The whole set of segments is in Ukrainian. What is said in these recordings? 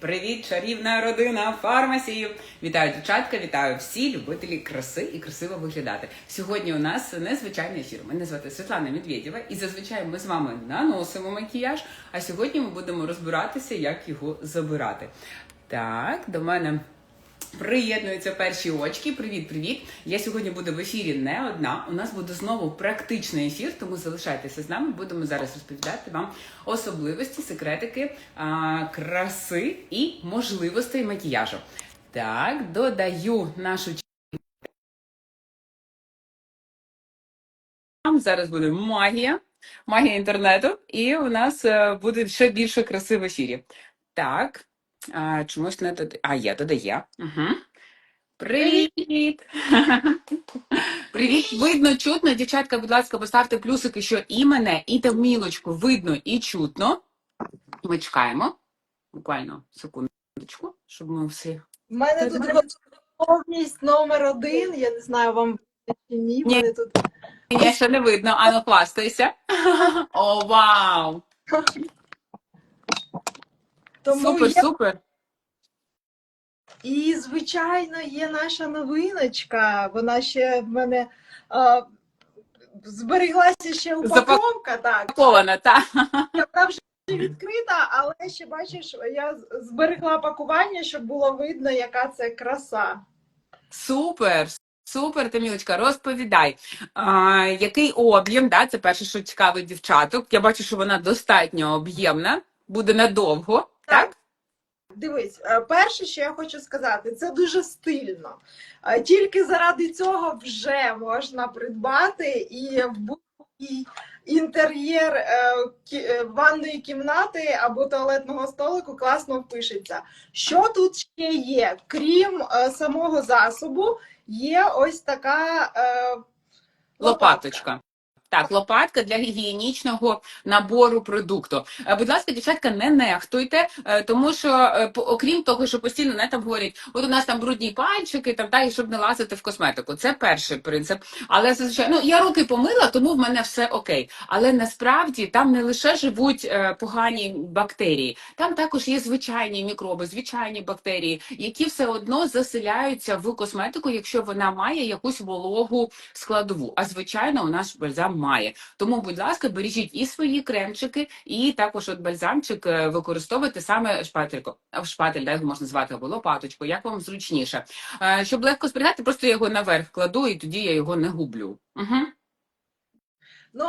Привіт, чарівна родина фармасію! Вітаю дівчатка, вітаю всі любителі краси і красиво виглядати. Сьогодні у нас незвичайний ефір. Мене звати Світлана Медведєва, і зазвичай ми з вами наносимо макіяж. А сьогодні ми будемо розбиратися, як його забирати. Так, до мене Приєднуються перші очки. Привіт, привіт! Я сьогодні буду в ефірі не одна. У нас буде знову практичний ефір, тому залишайтеся з нами. Будемо зараз розповідати вам особливості, секретики, а, краси і можливостей макіяжу. Так, додаю нашу зараз буде магія, магія інтернету, і у нас е, буде ще більше краси в ефірі. Так, а, чомусь не додає. А, є, додає. Угу. Привіт! Привіт! Видно, чутно. Дівчатка, будь ласка, поставте плюсики, що і мене, і Тамілочку видно і чутно. Ми чекаємо. Буквально секундочку, щоб ми всі. У мене тут готовність номер один. Я не знаю, вам чи ні. Ні. Мене тут Ні, ще не видно, ану хвастайся. О, вау! тому Супер, є. супер! І, звичайно, є наша новиночка. Вона ще в мене а, збереглася ще упаковка. Так, Запакована, так. вона вже відкрита, але ще бачиш, я зберегла пакування, щоб було видно, яка це краса. Супер, супер, Тамілочка, розповідай, а, який об'єм, да, це перше, що цікавить дівчаток. Я бачу, що вона достатньо об'ємна, буде надовго, так? Дивись, е, перше, що я хочу сказати, це дуже стильно. Е, Тільки заради цього вже можна придбати і будь-який інтер'єр е, ванної кімнати або туалетного столику класно впишеться. Що тут ще є? Крім самого засобу, є ось така Лопаточка. Так, лопатка для гігієнічного набору продукту. Е, Будь ласка, дівчатка, не нехтуйте, е, тому що е, окрім того, що постійно не там говорять, от у нас там брудні пальчики, там та і щоб не лазити в косметику. Це перший принцип. Але зазвичай ну я руки помила, тому в мене все окей. Але насправді там не лише живуть погані бактерії, там також є звичайні мікроби, звичайні бактерії, які все одно заселяються в косметику, якщо вона має якусь вологу складову. А звичайно, у нас бальзам має. Тому, будь ласка, бережіть і свої кремчики, і також от бальзамчик е, використовуйте саме шпательку. Шпатель, да, його можна звати або лопаточку, як вам зручніше. Е, Щоб легко зберігати, просто я його наверх кладу, і тоді я його не гублю. Угу. Ну,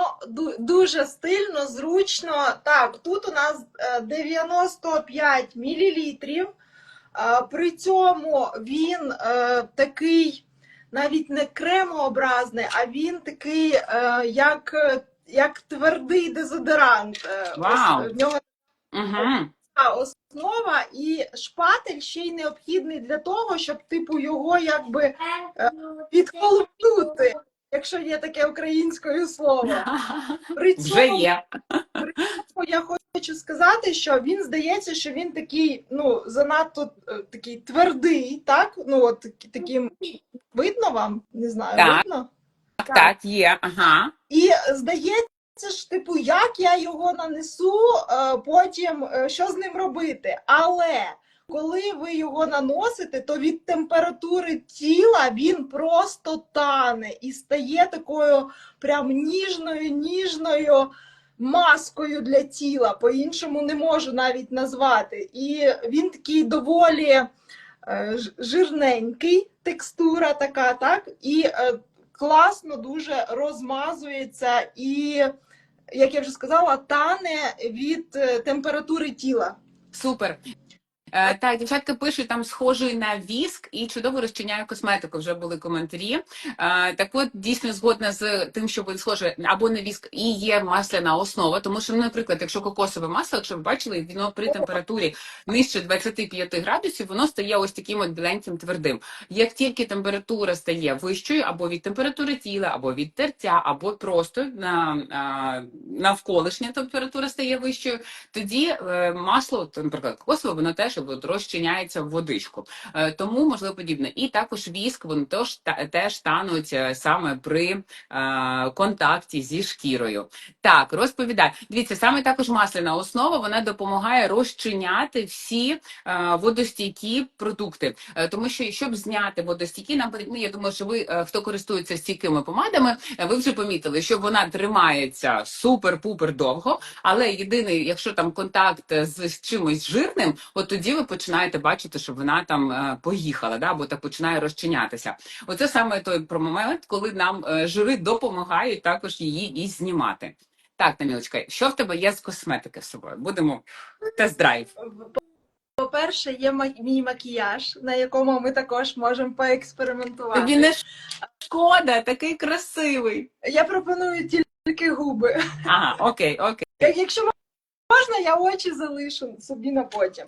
дуже стильно, зручно. Так, тут у нас е, 95 мл. При цьому він е, такий навіть не кремообразний, а він такий, е, як, як твердий дезодорант. Е, ось В нього Угу. основа, і шпатель ще й необхідний для того, щоб типу його якби підколупнути, якщо є таке українською слово. При Вже цьому я хочу сказати, що він здається, що він такий, ну, занадто е, такий твердий, так? Ну, от таким видно вам? Не знаю, Так. видно? Так, так, є. Ага. І здається ж, типу, як я його нанесу, е, потім е, що з ним робити. Але коли ви його наносите, то від температури тіла він просто тане і стає такою прям ніжною, ніжною маскою для тіла. По-іншому не можу навіть назвати. І він такий доволі жирненький, текстура така, так? І е, класно дуже розмазується і, як я вже сказала, тане від е, температури тіла. Супер. Е, так, дівчатка пишуть там схожий на віск і чудово розчиняє косметику. Вже були коментарі. Е, так от дійсно згодна з тим, що він схожий або на віск і є масляна основа. Тому що, наприклад, якщо кокосове масло, якщо ви бачили, воно при температурі нижче 25 градусів, воно стає ось таким от біленьким твердим. Як тільки температура стає вищою, або від температури тіла, або від тертя, або просто на навколишня температура стає вищою, тоді е, масло, наприклад, кокосове, воно теж от, розчиняється в водичку. Е, Тому можливо подібне. І також віск вони теж, теж тануть е, саме при е, контакті зі шкірою. Так, розповідай. Дивіться, саме також масляна основа вона допомагає розчиняти всі водостійкі продукти. Тому що щоб зняти водостійкі, нам ну, я думаю, що ви, хто користується стійкими помадами, ви вже помітили, що вона тримається супер-пупер довго, але єдиний, якщо там контакт з чимось жирним, от тоді ви починаєте бачити, що вона там е, поїхала, да, або так починає розчинятися. Оце саме той про момент, коли нам е, жири допомагають також її і знімати. Так, Тамілочка, що в тебе є з косметики з собою? Будемо тест-драйв. По-перше, є мій макіяж, на якому ми також можемо поекспериментувати. Тобі не шкода, такий красивий. Я пропоную тільки губи. Ага, окей, окей. Якщо можна, я очі залишу собі на потім.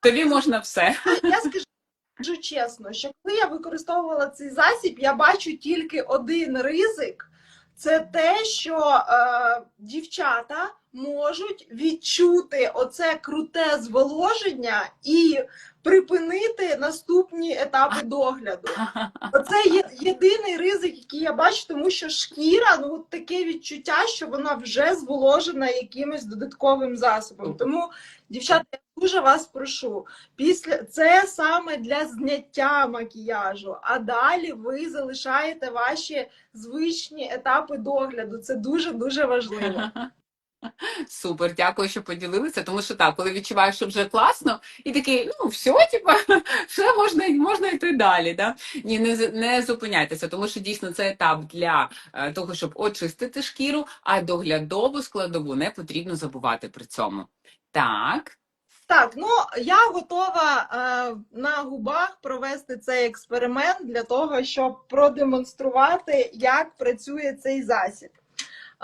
Тобі можна все. Я скажу чесно, що коли я використовувала цей засіб, я бачу тільки один ризик. Це те, що е, дівчата можуть відчути оце круте зволоження і припинити наступні етапи догляду. Оце є єдиний ризик, який я бачу, тому що шкіра ну от таке відчуття, що вона вже зволожена якимось додатковим засобом. Тому, дівчата, дуже вас прошу. Після це саме для зняття макіяжу, а далі ви залишаєте ваші звичні етапи догляду. Це дуже дуже важливо. Супер, дякую, що поділилися. Тому що так, коли відчуваєш, що вже класно, і такий, ну все, типа, все можна можна йти далі. Да? Ні, не не зупиняйтеся, тому що дійсно це етап для е, того, щоб очистити шкіру, а доглядову складову не потрібно забувати при цьому. Так, Так, ну я готова е, на губах провести цей експеримент для того, щоб продемонструвати, як працює цей засіб.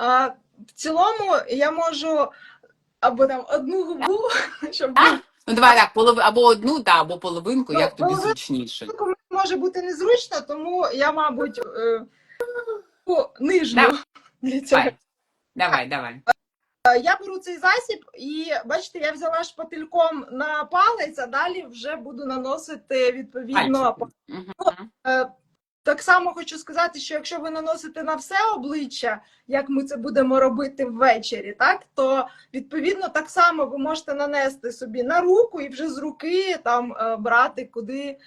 Е, в цілому я можу або там одну губу, щоб ну давай так, полови або одну, да, або половинку, Ну, як тобі половинку. зручніше. Може бути незручно, тому я, мабуть, е, ну, нижню для цього. Давай, давай, давай. Е, Я беру цей засіб, і бачите, я взяла шпательком на палець, а далі вже буду наносити відповідно. Пальчиком. Е, Так само хочу сказати, що якщо ви наносите на все обличчя, як ми це будемо робити ввечері, так то відповідно так само ви можете нанести собі на руку і вже з руки там е, брати куди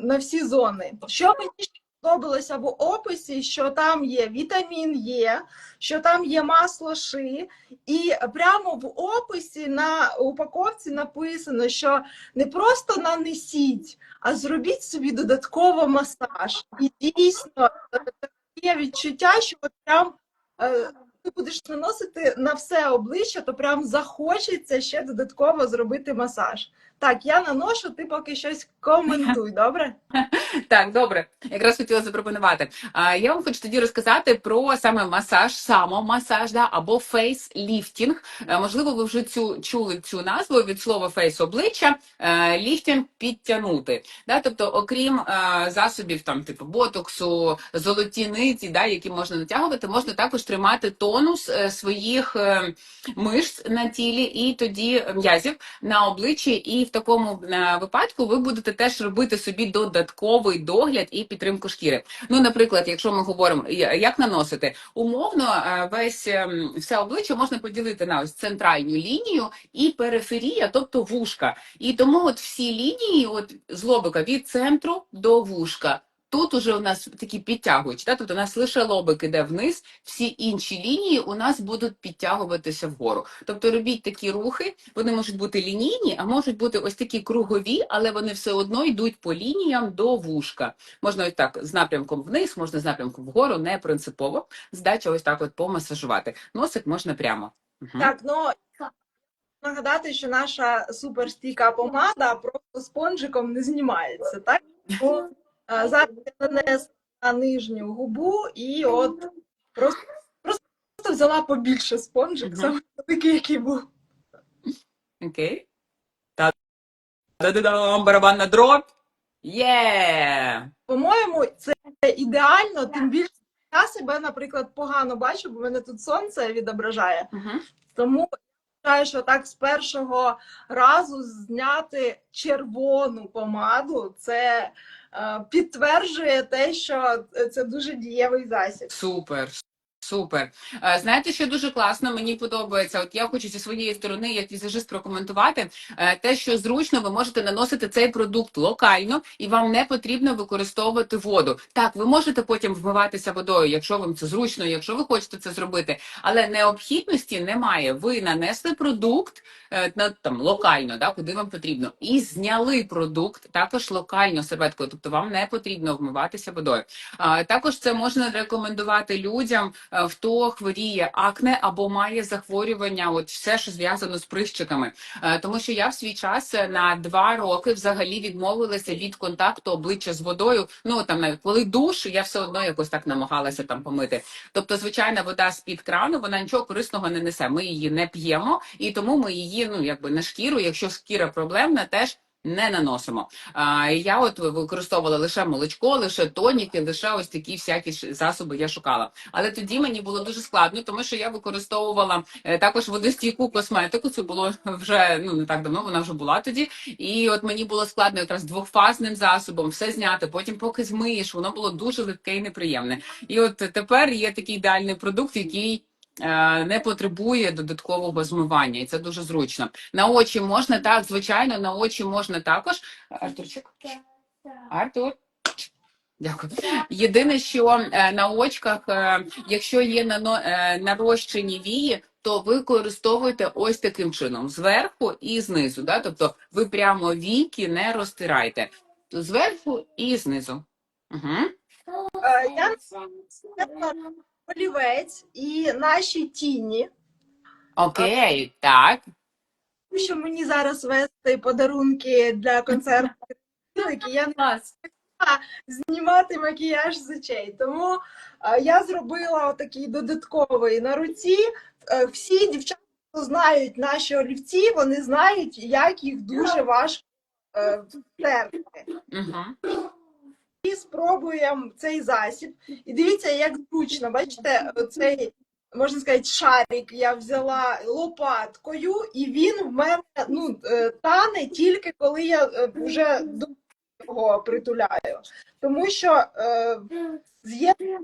на всі зони. Що мені ще сподобалося в описі, що там є вітамін Е, що там є масло ши, і прямо в описі на упаковці написано, що не просто нанесіть, а зробіть собі додатково масаж. І дійсно е, таке відчуття, що прям е, ти будеш наносити на все обличчя, то прям захочеться ще додатково зробити масаж. Так, я наношу, ти поки щось коментуй, добре? Так, добре. Якраз хотіла запропонувати. Я вам хочу тоді розказати про саме масаж, самомасаж, да, або фейс-ліфтінг. Е, Можливо, ви вже цю чули цю назву від слова фейс обличчя, е, ліфтінг підтягнути. Да? Тобто, окрім е, засобів там, типу ботоксу, золоті ниці, да, які можна натягувати, можна також тримати тонус своїх мишць на тілі і тоді м'язів на обличчі. І в такому е, випадку ви будете теж робити собі додатковий догляд і підтримку шкіри. Ну, наприклад, якщо ми говоримо, як наносити, умовно е, весь ем, все обличчя можна поділити на ось центральну лінію і периферія, тобто вушка. І тому от всі лінії, от з лобика від центру до вушка. Тут уже у нас такі підтягуючі, да? тобто у нас лише лобик іде вниз, всі інші лінії у нас будуть підтягуватися вгору. Тобто робіть такі рухи, вони можуть бути лінійні, а можуть бути ось такі кругові, але вони все одно йдуть по лініям до вушка. Можна ось так з напрямком вниз, можна з напрямком вгору, не принципово. Здача ось так от помасажувати. Носик можна прямо. Мгм. Так, ну нагадати, що наша суперстійка помада просто спонжиком не знімається, так? Зараз я нанесла на нижню губу і от просто, просто взяла побільше спонжик, Мгм. саме такий, який був. Окей. Та- Та-да-дам, барабанна дробь. Є! По-моєму, це ідеально, тим більше я себе, наприклад, погано бачу, бо мене тут сонце відображає. Мгм. Тому вважаю, що так з першого разу зняти червону помаду, це підтверджує те, що це дуже дієвий засіб. Супер. Супер. Е, Знаєте, що дуже класно, мені подобається. От я хочу зі своєї сторони, як візажист, прокоментувати е, те, що зручно ви можете наносити цей продукт локально, і вам не потрібно використовувати воду. Так, ви можете потім вмиватися водою, якщо вам це зручно, якщо ви хочете це зробити, але необхідності немає. Ви нанесли продукт е, там локально, да, куди вам потрібно, і зняли продукт також локально серветкою, тобто вам не потрібно вмиватися водою. Також це можна рекомендувати людям, хто хворіє акне або має захворювання, от все, що зв'язано з прищиками. Е, Тому що я в свій час е, на два роки взагалі відмовилася від контакту обличчя з водою. Ну там навіть коли душ, я все одно якось так намагалася там помити. Тобто, звичайна вода з під крану, вона нічого корисного не несе. Ми її не п'ємо, і тому ми її ну якби на шкіру, якщо шкіра проблемна, теж. Не наносимо. А, я от використовувала лише молочко, лише тоніки, лише ось такі всякі засоби я шукала. Але тоді мені було дуже складно, тому що я використовувала е, також водостійку косметику. Це було вже ну не так давно, вона вже була тоді. І от мені було складно якраз двохфазним засобом все зняти. Потім, поки змиєш, воно було дуже легке і неприємне. І от тепер є такий ідеальний продукт, який. Е, Не потребує додаткового змивання, і це дуже зручно. На очі можна так, звичайно, на очі можна також. Артурчик, Артур. Дякую. Єдине, що е, на очках, е, якщо є нарощені вії, то використовуйте ось таким чином: зверху і знизу. Да? Тобто ви прямо віки не розтирайте. Зверху і знизу. Угу. Я Олівець і наші тіні. Окей, так. Тому що мені зараз вести подарунки для концерту, я не знімати макіяж з очей. Тому е, я зробила такий додатковий на руці. Е, всі дівчата, хто знають наші олівці, вони знають, як їх дуже важко е, терти. Угу. І спробуємо цей засіб. І дивіться, як зручно. Бачите, цей, можна сказати, шарик я взяла лопаткою, і він в мене ну, е, тане тільки коли я е, вже до його притуляю. Тому що е, з'єднує.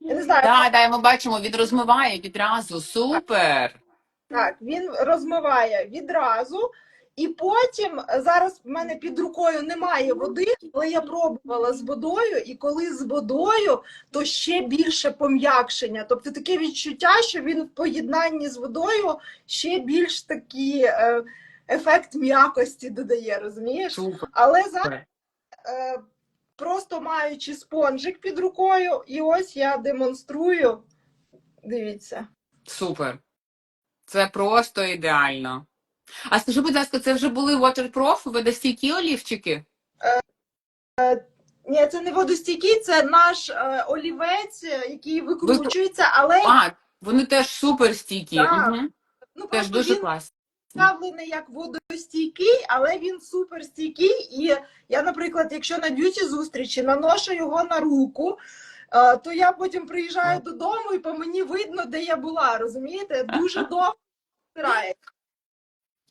Я не знаю, Так, да, ми бачимо, він розмиває відразу. Супер. Так, він розмиває відразу. І потім е, зараз в мене під рукою немає води, але я пробувала з водою, і коли з водою, то ще більше пом'якшення. Тобто таке відчуття, що він в поєднанні з водою ще більш такий е, ефект м'якості додає, розумієш? Але зараз е, просто маючи спонжик під рукою, і ось я демонструю. Дивіться. Супер. Це просто ідеально. А скажи, будь ласка, це вже були waterproof, водостійкі олівчики? Ні, це не водостійкий, це наш е, олівець, е, який викручується, але А, вони теж супер стійкі. Так. Угу. ну, Теж просто дуже він класні. представлений як водостійкий, але він суперстійкий. І я, наприклад, якщо на б'юті зустрічі наношу його на руку, е, то я потім приїжджаю додому і по мені видно, де я була. Розумієте? Дуже довго стирає.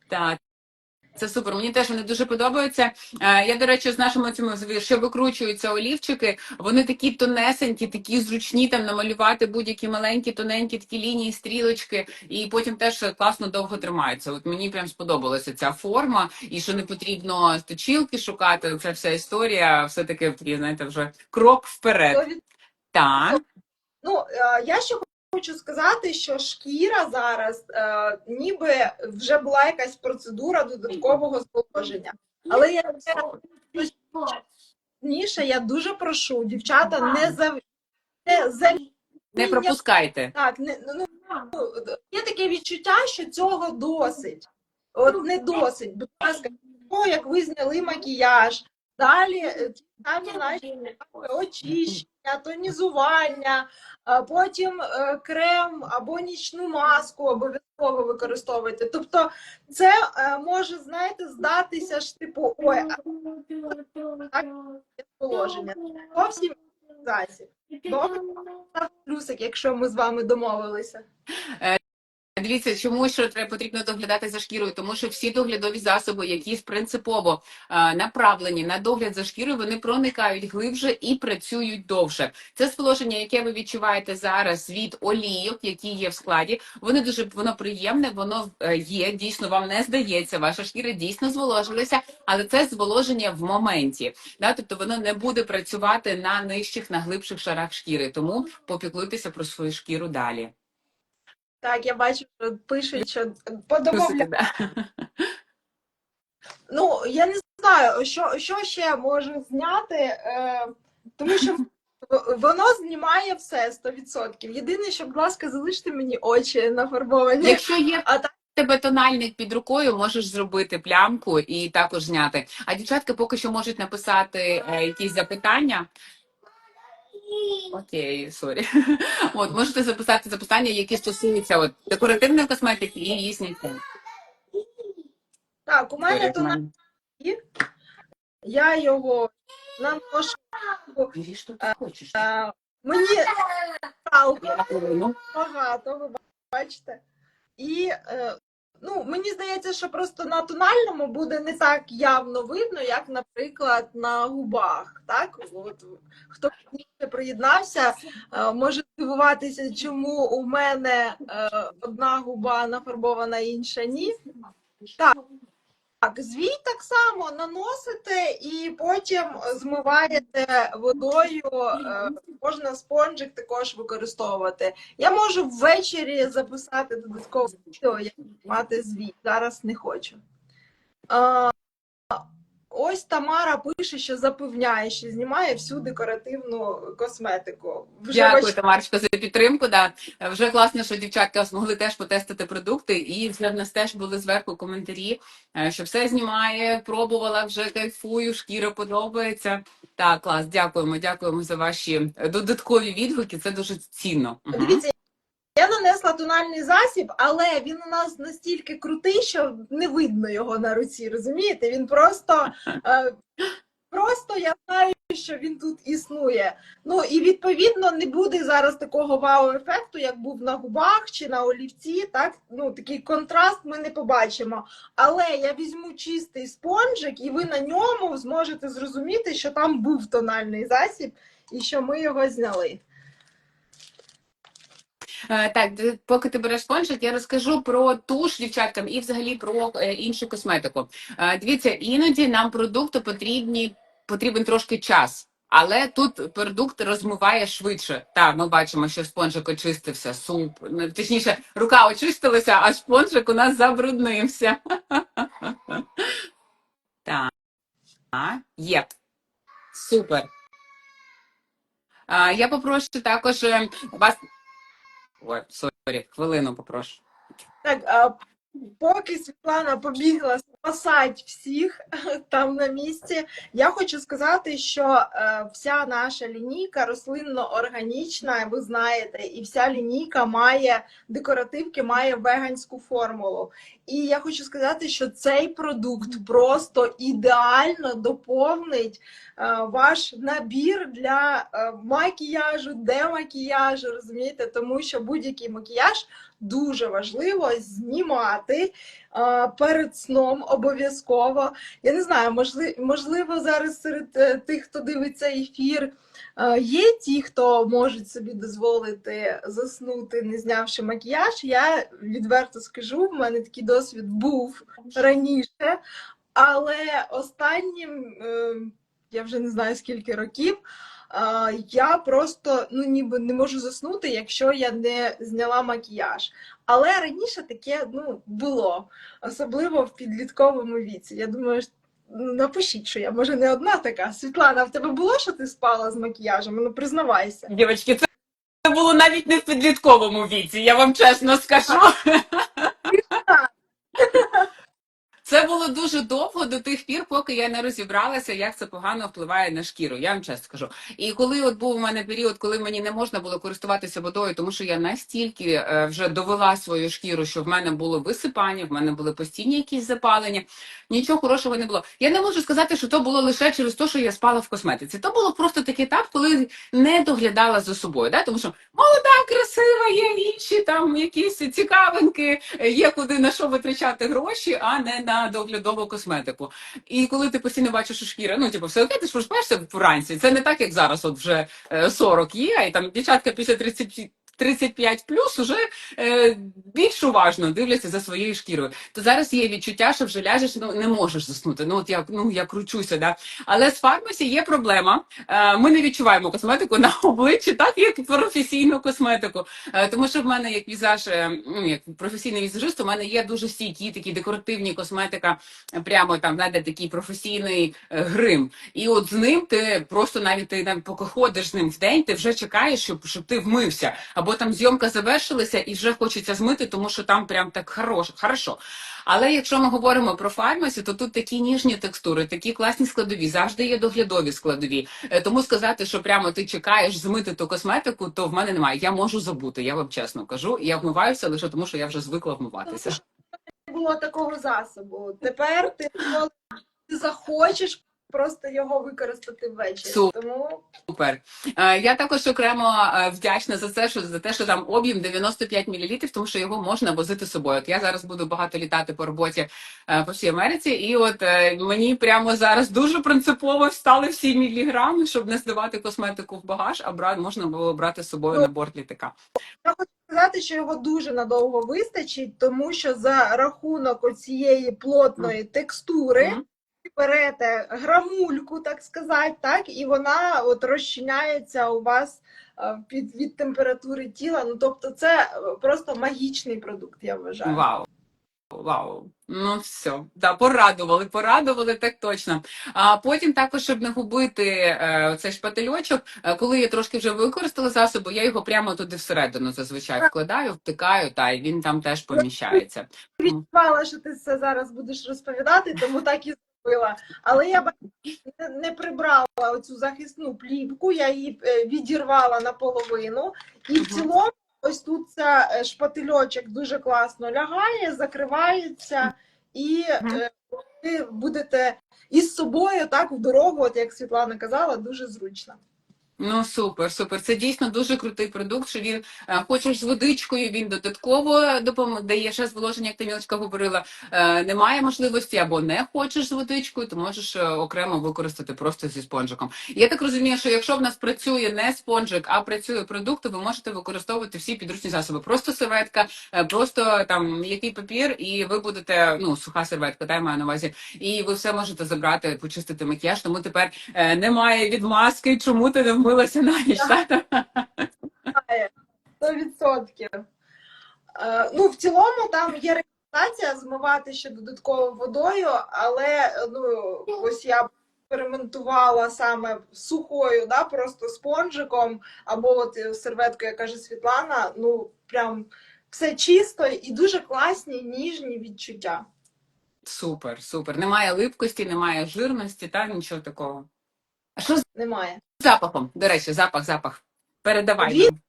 Так. Це супер. Мені теж вони дуже подобаються. Е, Я, до речі, з нашими цими що викручуються олівчики, вони такі тонесенькі, такі зручні там намалювати будь-які маленькі, тоненькі такі лінії, стрілочки, і потім теж класно довго тримаються. От мені прям сподобалася ця форма, і що не потрібно точілки шукати. Ця вся історія, все таки знаєте, вже крок вперед. Так. Ну, е, я ще хочу сказати, що шкіра зараз е, ніби вже була якась процедура додаткового зволоження. Але я раніше я дуже прошу, дівчата, не за не за Не пропускайте. так, не ну ну, є таке відчуття, що цього досить. От не досить. Будь ласка, як ви зняли макіяж, далі е, самі наші очищення, тонізування, потім е, крем або нічну маску обов'язково використовуйте. Тобто, це е, може, знаєте, здатися ж типу, ой, а положення. Зовсім засіб. Добре, плюсик, якщо ми з вами домовилися. Дивіться, чому що треба потрібно доглядати за шкірою, тому що всі доглядові засоби, які принципово е, направлені на догляд за шкірою, вони проникають глибше і працюють довше. Це сположення, яке ви відчуваєте зараз від олійок, які є в складі. Вони дуже воно приємне, воно е, є. Дійсно, вам не здається, ваша шкіра дійсно зволожилася, але це зволоження в моменті. Да? Тобто воно не буде працювати на нижчих, на глибших шарах шкіри. Тому попіклуйтеся про свою шкіру далі. Так, я бачу, що пишуть, що подобавля. Ну, я не знаю, що, що ще можу зняти, е, тому що воно знімає все 100%. Єдине, що, будь ласка, залиште мені очі нафарбовані. Якщо є А так, тебе тональник під рукою, можеш зробити плямку і також зняти. А дівчатка поки що можуть написати е, якісь запитання. Окей, сорі. От можете записати запитання, які стосуються от декоративної косметики і її зняття. так, у мене то Мань. я його наношу. Ти хочеш. Е, мені жалко багато, ви бачите. І е, ну, мені здається, що просто на тональному буде не так явно видно, як, наприклад, на губах. Так? От, хто приєднався, е, може здивуватися, чому у мене е, одна губа нафарбована, інша ні. Так. Так, звій так само наносите і потім змиваєте водою. е, Можна спонжик також використовувати. Я можу ввечері записати додаткове відео, як мати звіт. Зараз не хочу. Ось Тамара пише, що запевняє, що знімає всю декоративну косметику. Вже Дякую, бач- Тамарочка, за підтримку. Да. Вже класно, що дівчатка змогли теж потестити продукти, і вже в нас теж були зверху коментарі, е, що все знімає, пробувала, вже кайфую, шкіра подобається. Так, клас, дякуємо, дякуємо за ваші е, додаткові відгуки. Це дуже цінно. Дивіться, я нанесла тональний засіб, але він у нас настільки крутий, що не видно його на руці. Розумієте? Він просто, е, просто я знаю, що він тут існує. Ну і відповідно не буде зараз такого вау-ефекту, як був на губах чи на олівці. Так, ну такий контраст ми не побачимо. Але я візьму чистий спонжик, і ви на ньому зможете зрозуміти, що там був тональний засіб і що ми його зняли. Е, Так, поки ти береш спонжик, я розкажу про туш дівчаткам і взагалі про е, іншу косметику. Е, Дивіться, іноді нам продукту потрібні потрібен трошки час. Але тут продукт розмиває швидше. Так, ми бачимо, що спонжик очистився, суп. ну, Точніше, рука очистилася, а спонжик у нас забруднився. Так, є. Супер. Я попрошу також вас. Ой, сорі, хвилину попрошу. Так, поки Світлана побігла спасати всіх там на місці, я хочу сказати, що е, вся наша лінійка рослинно-органічна, ви знаєте, і вся лінійка має декоративки, має веганську формулу. І я хочу сказати, що цей продукт просто ідеально доповнить е, ваш набір для е, макіяжу, демакіяжу, розумієте, тому що будь-який макіяж дуже важливо знімати а, перед сном обов'язково. Я не знаю, можливо, можливо, зараз серед е, тих, хто дивиться ефір, е, є ті, хто можуть собі дозволити заснути, не знявши макіяж. Я відверто скажу, в мене такий досвід був раніше, але останнім, е, я вже не знаю скільки років. Я просто ну ніби не можу заснути, якщо я не зняла макіяж. Але раніше таке ну було, особливо в підлітковому віці. Я думаю, що- ну, напишіть, що я може не одна така. Світлана, в тебе було, що ти спала з макіяжем? Ну признавайся. Дівчатки, це було навіть не в підлітковому віці, я вам чесно скажу. Це було дуже довго до тих пір, поки я не розібралася, як це погано впливає на шкіру. Я вам чесно скажу. І коли от був у мене період, коли мені не можна було користуватися водою, тому що я настільки е, вже довела свою шкіру, що в мене було висипання, в мене були постійні якісь запалення. Нічого хорошого не було. Я не можу сказати, що то було лише через те, що я спала в косметиці. То було просто такий етап, коли не доглядала за собою. Да? Тому що молода, красива, є інші там якісь цікавинки, є куди на що витрачати гроші, а не на доглядову косметику. І коли ти постійно бачиш, що шкіра, ну типу, все окей, ти ж вранці. Це не так, як зараз, от вже е, 40 є, і там дівчатка після 30 35 плюс уже е, більш уважно дивляться за своєю шкірою. То зараз є відчуття, що вже ляжеш, ну не можеш заснути. Ну от я ну я кручуся, да. Але з фармасі є проблема. Е, ми не відчуваємо косметику на обличчі, так як професійну косметику. Е, тому що в мене як візаж, е, ну як професійний візажист, у мене є дуже стійкі такі декоративні косметика, прямо там знаєте, такий професійний е, грим. І от з ним ти просто навіть ти навіть поки ходиш з ним в день, ти вже чекаєш, щоб, щоб ти вмився. Або там зйомка завершилася і вже хочеться змити, тому що там прям так хорош, хорошо. Але якщо ми говоримо про фармасі, то тут такі ніжні текстури, такі класні складові, завжди є доглядові складові. Е, Тому сказати, що прямо ти чекаєш змити ту косметику, то в мене немає. Я можу забути, я вам чесно кажу. Я вмиваюся лише тому, що я вже звикла вмиватися. Не було такого засобу. Тепер ти захочеш просто його використати ввечері. Супер. Тому Супер. Е, Я також окремо е, вдячна за це, що за те, що там об'єм 95 мл, тому що його можна возити з собою. От я зараз буду багато літати по роботі е, по всій Америці, і от мені прямо зараз дуже принципово встали всі міліграми, щоб не здавати косметику в багаж, а бра... можна було брати з собою на борт літака. я хочу сказати, що його дуже надовго вистачить, тому що за рахунок оцієї плотної текстури. Мгм. Берете грамульку, так сказати, так, і вона от розчиняється у вас е, під від температури тіла. Ну тобто, це е, просто магічний продукт, я вважаю. Вау. Вау, ну все, да, порадували, порадували так точно. А потім також, щоб не губити е, цей шпательочок, е, коли я трошки вже використала засоби, я його прямо туди всередину зазвичай вкладаю, втикаю, та і він там теж поміщається. Відчувала, що ти це зараз будеш розповідати, тому так і зробила. Але я не- прибрала оцю захисну плівку, я її е, відірвала наполовину, і в цілому. Ось тут ця е, шпательочок дуже класно лягає, закривається, і е, ви будете із собою так в дорогу, от як Світлана казала, дуже зручно. Ну супер, супер. Це дійсно дуже крутий продукт. Що він е, хочеш з водичкою, він додатково допомагає, ще зволоження, як ти Мілочка говорила. Е, немає можливості або не хочеш з водичкою, то можеш е, окремо використати просто зі спонжиком. Я так розумію, що якщо в нас працює не спонжик, а працює продукт, то ви можете використовувати всі підручні засоби. Просто серветка, просто там м'який папір, і ви будете ну суха серветка, та я маю на увазі, і ви все можете забрати, почистити макіяж. Тому тепер немає відмазки, чому ти не вмилася на ніч. так? Сто відсотків. Е, Ну, в цілому там є рекомендація змивати ще додатково водою, але ну, ось я експериментувала саме сухою, да, просто спонжиком, або от е, серветкою, як каже Світлана, ну прям все чисто і дуже класні, ніжні відчуття. Супер, супер. Немає липкості, немає жирності, та нічого такого. А що з Немає. запахом? До речі, запах, запах. Передавай. Він-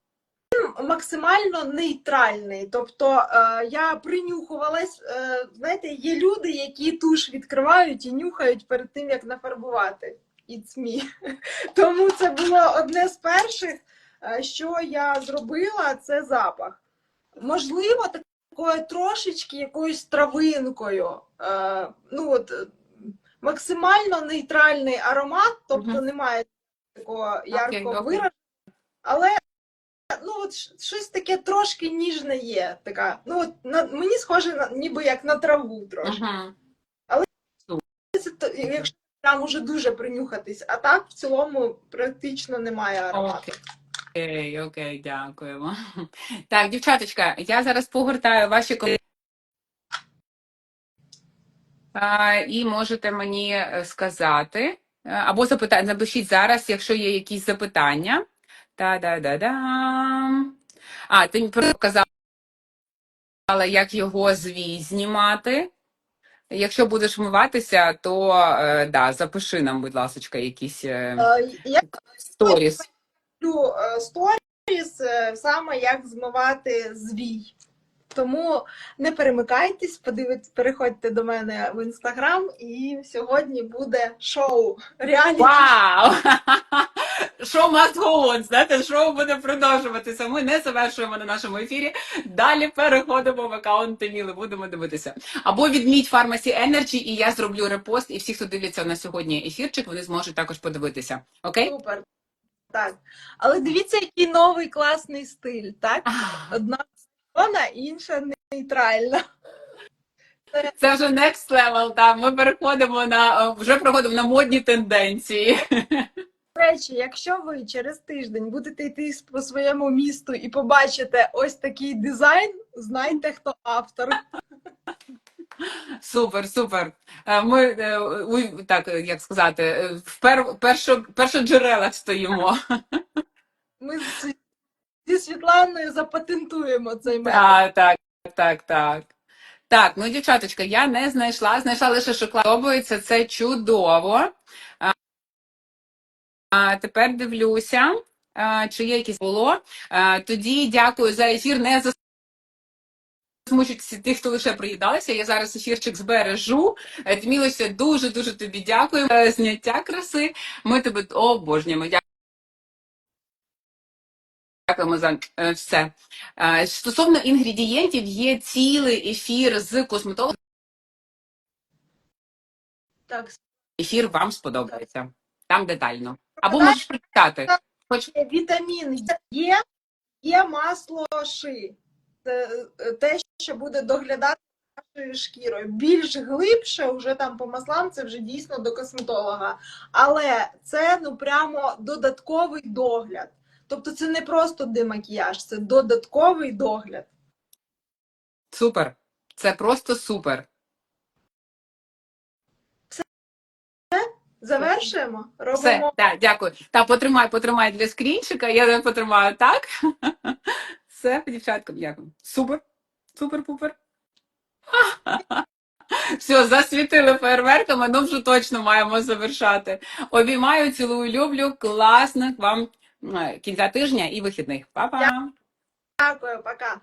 максимально нейтральний. Тобто е, я принюхувалась. Е, знаєте, є люди, які туш відкривають і нюхають перед тим, як нафарбувати. It's me. Тому це було одне з перших, е, що я зробила, це запах. Можливо, такою трошечки якоюсь травинкою. Е, ну от максимально нейтральний аромат, тобто Мгм. немає такого ярко окей. вираженого. Але ну от щось таке трошки ніжне є. Така, ну от на мені схоже на ніби як на траву трошки. Мгм. Це то- якщо прям уже дуже принюхатись, а так в цілому практично немає аромату. Окей, окей, дякуємо. Так, дівчаточка, я зараз погортаю ваші коментарі. І можете мені е, сказати, е, або запитати, напишіть зараз, якщо є якісь запитання. Та-да-да-дам. А, ти мені показала, як його звій знімати. Якщо будеш вмиватися, то е, да, запиши нам, будь ласка, якісь Я сторіс. сторіс саме як змивати звій. Тому не перемикайтесь, подивитесь, переходьте до мене в інстаграм, і сьогодні буде шоу. Реаліті. Вау! Шоу must go on, знаєте, шоу буде продовжуватися. Ми не завершуємо на нашому ефірі. Далі переходимо в аккаунт Міли, будемо дивитися. Або відміть Pharmacy Energy, і я зроблю репост, і всі, хто дивляться на сьогодні ефірчик, вони зможуть також подивитися. Окей? Супер. Так. Але дивіться, який новий класний стиль, так? Одна зона, інша нейтральна. Це вже next level, так. Ми переходимо на вже переходимо на модні тенденції. До речі, якщо ви через тиждень будете йти по своєму місту і побачите ось такий дизайн, знайте, хто автор. Супер, супер. Е, Ми е, так як сказати, е, в пер, першо, першоджерелах стоїмо. Ми зі Світланою запатентуємо цей метод. Так, так, так, так. Так, ну, дівчаточка, я не знайшла, знайшла лише шоколад. Подобається, це чудово. А, а тепер дивлюся, а, чи є якісь було. А, тоді дякую за ефір. Не засмучуйтеся тих, хто лише приїдалися. Я зараз ефірчик збережу. Е, Тмілося, дуже дуже тобі дякую. за Зняття краси. Ми тебе обожнюємо. Дякую. Дякуємо за е, все. Е, Стосовно інгредієнтів, є цілий ефір з косметологом. Так, Ефір вам сподобається. Там детально. Або можеш прочитати. Хоч вітамін є, є масло ши. Це е, те, що буде доглядати нашою шкірою. Більш глибше, вже там по маслам, це вже дійсно до косметолога. Але це ну прямо додатковий догляд. Тобто це не просто демакіяж, це додатковий догляд. супер. Це просто супер. Все. Завершуємо? Все, Робимо так, дякую. Та потримай, потримай для скрінчика. Я потримаю так. Все, дівчаткам, дякую. Супер, супер, пупер. Все, засвітили фейерверками, ну вже точно маємо завершати. Обіймаю, цілую, люблю. Класних вам кінця тижня і вихідних. Па-па! Дякую, пока.